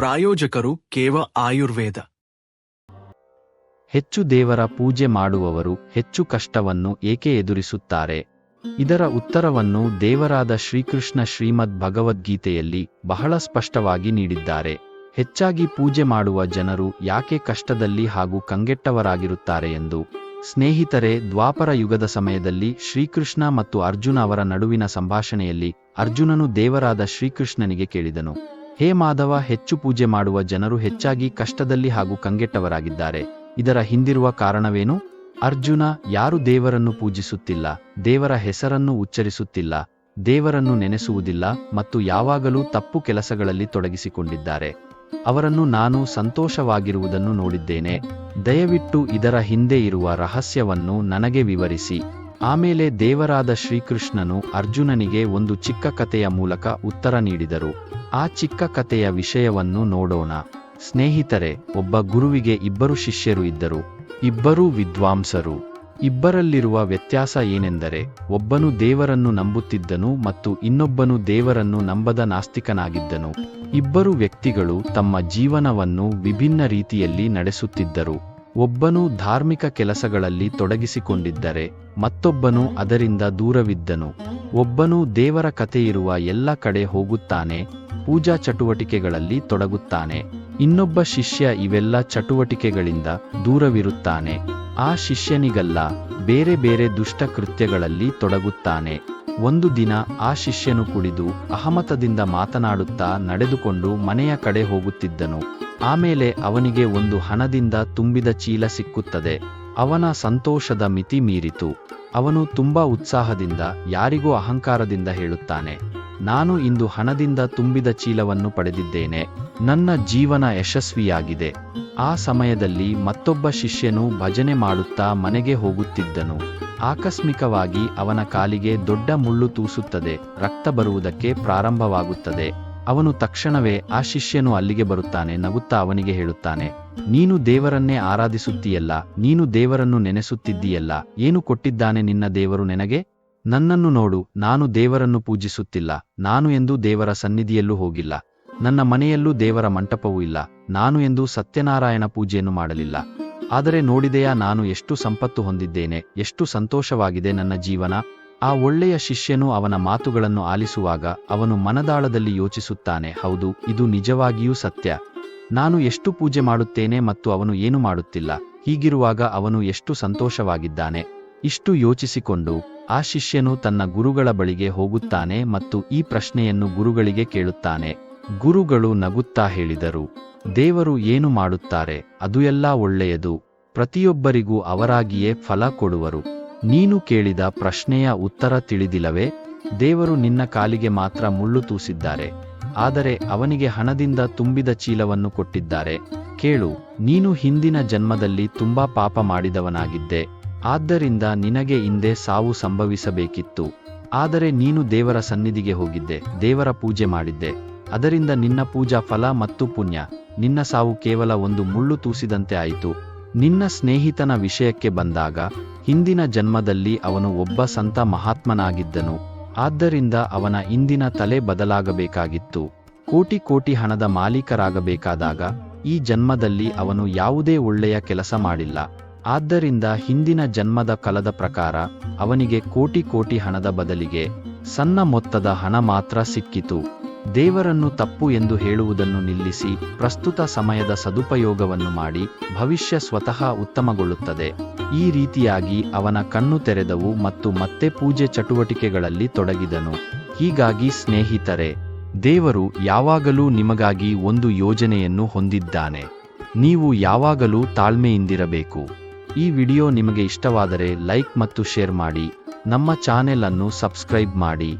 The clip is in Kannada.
ಪ್ರಾಯೋಜಕರು ಕೇವ ಆಯುರ್ವೇದ. ಹೆಚ್ಚು ದೇವರ ಪೂಜೆ ಮಾಡುವವರು ಹೆಚ್ಚು ಕಷ್ಟವನ್ನು ಏಕೆ ಎದುರಿಸುತ್ತಾರೆ? ಇದರ ಉತ್ತರವನ್ನು ದೇವರಾದ ಶ್ರೀಕೃಷ್ಣ ಶ್ರೀಮದ್ ಭಗವದ್ಗೀತೆಯಲ್ಲಿ ಬಹಳ ಸ್ಪಷ್ಟವಾಗಿ ನೀಡಿದ್ದಾರೆ. ಹೆಚ್ಚಾಗಿ ಪೂಜೆ ಮಾಡುವ ಜನರು ಯಾಕೆ ಕಷ್ಟದಲ್ಲಿ ಹಾಗೂ ಕಂಗೆಟ್ಟವರಾಗಿರುತ್ತಾರೆ ಎಂದು. ಸ್ನೇಹಿತರೆ, ದ್ವಾಪರ ಯುಗದ ಸಮಯದಲ್ಲಿ ಶ್ರೀಕೃಷ್ಣ ಮತ್ತು ಅರ್ಜುನ ಅವರ ನಡುವಿನ ಸಂಭಾಷಣೆಯಲ್ಲಿ ಅರ್ಜುನನು ದೇವರಾದ ಶ್ರೀಕೃಷ್ಣನಿಗೆ ಕೇಳಿದನು. ಹೇ ಮಾಧವ, ಹೆಚ್ಚು ಪೂಜೆ ಮಾಡುವ ಜನರು ಹೆಚ್ಚಾಗಿ ಕಷ್ಟದಲ್ಲಿ ಹಾಗೂ ಕಂಗೆಟ್ಟವರಾಗಿದ್ದಾರೆ. ಇದರ ಹಿಂದಿರುವ ಕಾರಣವೇನು? ಅರ್ಜುನ ಯಾರು ದೇವರನ್ನು ಪೂಜಿಸುತ್ತಿಲ್ಲ, ದೇವರ ಹೆಸರನ್ನು ಉಚ್ಚರಿಸುತ್ತಿಲ್ಲ, ದೇವರನ್ನು ನೆನೆಸುವುದಿಲ್ಲ ಮತ್ತು ಯಾವಾಗಲೂ ತಪ್ಪು ಕೆಲಸಗಳಲ್ಲಿ ತೊಡಗಿಸಿಕೊಂಡಿದ್ದಾರೆ. ಅವರನ್ನು ನಾನು ಸಂತೋಷವಾಗಿರುವುದನ್ನು ನೋಡಿದ್ದೇನೆ. ದಯವಿಟ್ಟು ಇದರ ಹಿಂದೆ ಇರುವ ರಹಸ್ಯವನ್ನು ನನಗೆ ವಿವರಿಸಿ. ಆಮೇಲೆ ದೇವರಾದ ಶ್ರೀಕೃಷ್ಣನು ಅರ್ಜುನನಿಗೆ ಒಂದು ಚಿಕ್ಕ ಕಥೆಯ ಮೂಲಕ ಉತ್ತರ ನೀಡಿದರು. ಆ ಚಿಕ್ಕ ಕಥೆಯ ವಿಷಯವನ್ನು ನೋಡೋಣ. ಸ್ನೇಹಿತರೆ, ಒಬ್ಬ ಗುರುವಿಗೆ ಇಬ್ಬರು ಶಿಷ್ಯರು ಇದ್ದರು. ಇಬ್ಬರೂ ವಿದ್ವಾಂಸರು. ಇಬ್ಬರಲ್ಲಿರುವ ವ್ಯತ್ಯಾಸ ಏನೆಂದರೆ, ಒಬ್ಬನು ದೇವರನ್ನು ನಂಬುತ್ತಿದ್ದನು ಮತ್ತು ಇನ್ನೊಬ್ಬನು ದೇವರನ್ನು ನಂಬದ ನಾಸ್ತಿಕನಾಗಿದ್ದನು. ಇಬ್ಬರು ವ್ಯಕ್ತಿಗಳು ತಮ್ಮ ಜೀವನವನ್ನು ವಿಭಿನ್ನ ರೀತಿಯಲ್ಲಿ ನಡೆಸುತ್ತಿದ್ದರು. ಒಬ್ಬನು ಧಾರ್ಮಿಕ ಕೆಲಸಗಳಲ್ಲಿ ತೊಡಗಿಸಿಕೊಂಡಿದ್ದರೆ ಮತ್ತೊಬ್ಬನು ಅದರಿಂದ ದೂರವಿದ್ದನು. ಒಬ್ಬನು ದೇವರ ಕಥೆಯಿರುವ ಎಲ್ಲ ಕಡೆ ಹೋಗುತ್ತಾನೆ, ಪೂಜಾ ಚಟುವಟಿಕೆಗಳಲ್ಲಿ ತೊಡಗುತ್ತಾನೆ. ಇನ್ನೊಬ್ಬ ಶಿಷ್ಯ ಇವೆಲ್ಲ ಚಟುವಟಿಕೆಗಳಿಂದ ದೂರವಿರುತ್ತಾನೆ. ಆ ಶಿಷ್ಯನಿಗಲ್ಲ, ಬೇರೆ ಬೇರೆ ದುಷ್ಟ ಕೃತ್ಯಗಳಲ್ಲಿ ತೊಡಗುತ್ತಾನೆ. ಒಂದು ದಿನ ಆ ಶಿಷ್ಯನು ಕುಡಿದು ಅಹಮತದಿಂದ ಮಾತನಾಡುತ್ತಾ ನಡೆದುಕೊಂಡು ಮನೆಯ ಕಡೆ ಹೋಗುತ್ತಿದ್ದನು. ಆಮೇಲೆ ಅವನಿಗೆ ಒಂದು ಹಣದಿಂದ ತುಂಬಿದ ಚೀಲ ಸಿಕ್ಕುತ್ತದೆ. ಅವನ ಸಂತೋಷದ ಮಿತಿ ಮೀರಿತು. ಅವನು ತುಂಬಾ ಉತ್ಸಾಹದಿಂದ, ಯಾರಿಗೂ ಅಹಂಕಾರದಿಂದ ಹೇಳುತ್ತಾನೆ, ನಾನು ಇಂದು ಹಣದಿಂದ ತುಂಬಿದ ಚೀಲವನ್ನು ಪಡೆದಿದ್ದೇನೆ. ನನ್ನ ಜೀವನ ಯಶಸ್ವಿಯಾಗಿದೆ. ಆ ಸಮಯದಲ್ಲಿ ಮತ್ತೊಬ್ಬ ಶಿಷ್ಯನು ಭಜನೆ ಮಾಡುತ್ತಾ ಮನೆಗೆ ಹೋಗುತ್ತಿದ್ದನು. ಆಕಸ್ಮಿಕವಾಗಿ ಅವನ ಕಾಲಿಗೆ ದೊಡ್ಡ ಮುಳ್ಳು ತೂಸುತ್ತದೆ. ರಕ್ತ ಬರುವುದಕ್ಕೆ ಪ್ರಾರಂಭವಾಗುತ್ತದೆ. ಅವನು ತಕ್ಷಣವೇ ಆ ಶಿಷ್ಯನು ಅಲ್ಲಿಗೆ ಬರುತ್ತಾನೆ, ನಗುತ್ತಾ ಅವನಿಗೆ ಹೇಳುತ್ತಾನೆ, ನೀನು ದೇವರನ್ನೇ ಆರಾಧಿಸುತ್ತೀಯಲ್ಲ, ನೀನು ದೇವರನ್ನು ನೆನೆಸುತ್ತಿದ್ದೀಯಲ್ಲ, ಏನು ಕೊಟ್ಟಿದ್ದಾನೆ ನಿನ್ನ ದೇವರು ನಿನಗೆ? ನನ್ನನ್ನು ನೋಡು, ನಾನು ದೇವರನ್ನು ಪೂಜಿಸುತ್ತಿಲ್ಲ, ನಾನು ಎಂದು ದೇವರ ಸನ್ನಿಧಿಯಲ್ಲೂ ಹೋಗಿಲ್ಲ, ನನ್ನ ಮನೆಯಲ್ಲೂ ದೇವರ ಮಂಟಪವೂ ಇಲ್ಲ, ನಾನು ಎಂದು ಸತ್ಯನಾರಾಯಣ ಪೂಜೆಯನ್ನು ಮಾಡಲಿಲ್ಲ. ಆದರೆ ನೋಡಿದೆಯಾ ನಾನು ಎಷ್ಟು ಸಂಪತ್ತು ಹೊಂದಿದ್ದೇನೆ, ಎಷ್ಟು ಸಂತೋಷವಾಗಿದೆ ನನ್ನ ಜೀವನ? ಆ ಒಳ್ಳೆಯ ಶಿಷ್ಯನು ಅವನ ಮಾತುಗಳನ್ನು ಆಲಿಸುವಾಗ ಅವನು ಮನದಾಳದಲ್ಲಿ ಯೋಚಿಸುತ್ತಾನೆ, ಹೌದು, ಇದು ನಿಜವಾಗಿಯೂ ಸತ್ಯ. ನಾನು ಎಷ್ಟು ಪೂಜೆ ಮಾಡುತ್ತೇನೆ ಮತ್ತು ಅವನು ಏನು ಮಾಡುತ್ತಿಲ್ಲ. ಹೀಗಿರುವಾಗ ಅವನು ಎಷ್ಟು ಸಂತೋಷವಾಗಿದ್ದಾನೆ. ಇಷ್ಟು ಯೋಚಿಸಿಕೊಂಡು ಆ ಶಿಷ್ಯನು ತನ್ನ ಗುರುಗಳ ಬಳಿಗೆ ಹೋಗುತ್ತಾನೆ ಮತ್ತು ಈ ಪ್ರಶ್ನೆಯನ್ನು ಗುರುಗಳಿಗೆ ಕೇಳುತ್ತಾನೆ. ಗುರುಗಳು ನಗುತ್ತಾ ಹೇಳಿದರು, ದೇವರು ಏನು ಮಾಡುತ್ತಾರೆ, ಅದು ಎಲ್ಲ ಒಳ್ಳೆಯದು. ಪ್ರತಿಯೊಬ್ಬರಿಗೂ ಅವರಾಗಿಯೇ ಫಲ ಕೊಡುವರು. ನೀನು ಕೇಳಿದ ಪ್ರಶ್ನೆಯ ಉತ್ತರ ತಿಳಿದಿಲ್ಲವೇ? ದೇವರು ನಿನ್ನ ಕಾಲಿಗೆ ಮಾತ್ರ ಮುಳ್ಳು ತೂಸಿದ್ದಾರೆ. ಆದರೆ ಅವನಿಗೆ ಹಣದಿಂದ ತುಂಬಿದ ಚೀಲವನ್ನು ಕೊಟ್ಟಿದ್ದಾರೆ. ಕೇಳು, ನೀನು ಹಿಂದಿನ ಜನ್ಮದಲ್ಲಿ ತುಂಬಾ ಪಾಪ ಮಾಡಿದವನಾಗಿದ್ದೆ. ಆದ್ದರಿಂದ ನಿನಗೆ ಹಿಂದೆ ಸಾವು ಸಂಭವಿಸಬೇಕಿತ್ತು. ಆದರೆ ನೀನು ದೇವರ ಸನ್ನಿಧಿಗೆ ಹೋಗಿದ್ದೆ, ದೇವರ ಪೂಜೆ ಮಾಡಿದ್ದೆ. ಅದರಿಂದ ನಿನ್ನ ಪೂಜಾ ಫಲ ಮತ್ತು ಪುಣ್ಯ. ನಿನ್ನ ಸಾವು ಕೇವಲ ಒಂದು ಮುಳ್ಳು ತೂಸಿದಂತೆ ಆಯಿತು. ನಿನ್ನ ಸ್ನೇಹಿತನ ವಿಷಯಕ್ಕೆ ಬಂದಾಗ, ಹಿಂದಿನ ಜನ್ಮದಲ್ಲಿ ಅವನು ಒಬ್ಬ ಸಂತ ಮಹಾತ್ಮನಾಗಿದ್ದನು, ಆದ್ದರಿಂದ ಅವನ ಇಂದಿನ ತಲೆ ಬದಲಾಗಬೇಕಾಗಿತ್ತು. ಕೋಟಿ ಕೋಟಿ ಹಣದ ಮಾಲೀಕರಾಗಬೇಕಾದಾಗ, ಈ ಜನ್ಮದಲ್ಲಿ ಅವನು ಯಾವುದೇ ಒಳ್ಳೆಯ ಕೆಲಸ ಮಾಡಿಲ್ಲ. ಆದ್ದರಿಂದ ಹಿಂದಿನ ಜನ್ಮದ ಕಲದ ಪ್ರಕಾರ, ಅವನಿಗೆ ಕೋಟಿ ಕೋಟಿ ಹಣದ ಬದಲಿಗೆ, ಸಣ್ಣ ಮೊತ್ತದ ಹಣ ಮಾತ್ರ ಸಿಕ್ಕಿತು. ದೇವರನ್ನು ತಪ್ಪು ಎಂದು ಹೇಳುವುದನ್ನು ನಿಲ್ಲಿಸಿ ಪ್ರಸ್ತುತ ಸಮಯದ ಸದುಪಯೋಗವನ್ನು ಮಾಡಿ ಭವಿಷ್ಯ ಸ್ವತಃ ಉತ್ತಮಗೊಳ್ಳುತ್ತದೆ. ಈ ರೀತಿಯಾಗಿ ಅವನ ಕಣ್ಣು ತೆರೆದವು ಮತ್ತು ಮತ್ತೆ ಪೂಜೆ ಚಟುವಟಿಕೆಗಳಲ್ಲಿ ತೊಡಗಿದನು. ಹೀಗಾಗಿ ಸ್ನೇಹಿತರೆ, ದೇವರು ಯಾವಾಗಲೂ ನಿಮಗಾಗಿ ಒಂದು ಯೋಜನೆಯನ್ನು ಹೊಂದಿದ್ದಾನೆ. ನೀವು ಯಾವಾಗಲೂ ತಾಳ್ಮೆಯಿಂದಿರಬೇಕು. ಈ ವಿಡಿಯೋ ನಿಮಗೆ ಇಷ್ಟವಾದರೆ ಲೈಕ್ ಮತ್ತು ಶೇರ್ ಮಾಡಿ. ನಮ್ಮ ಚಾನೆಲ್ ಅನ್ನು ಸಬ್ಸ್ಕ್ರೈಬ್ ಮಾಡಿ.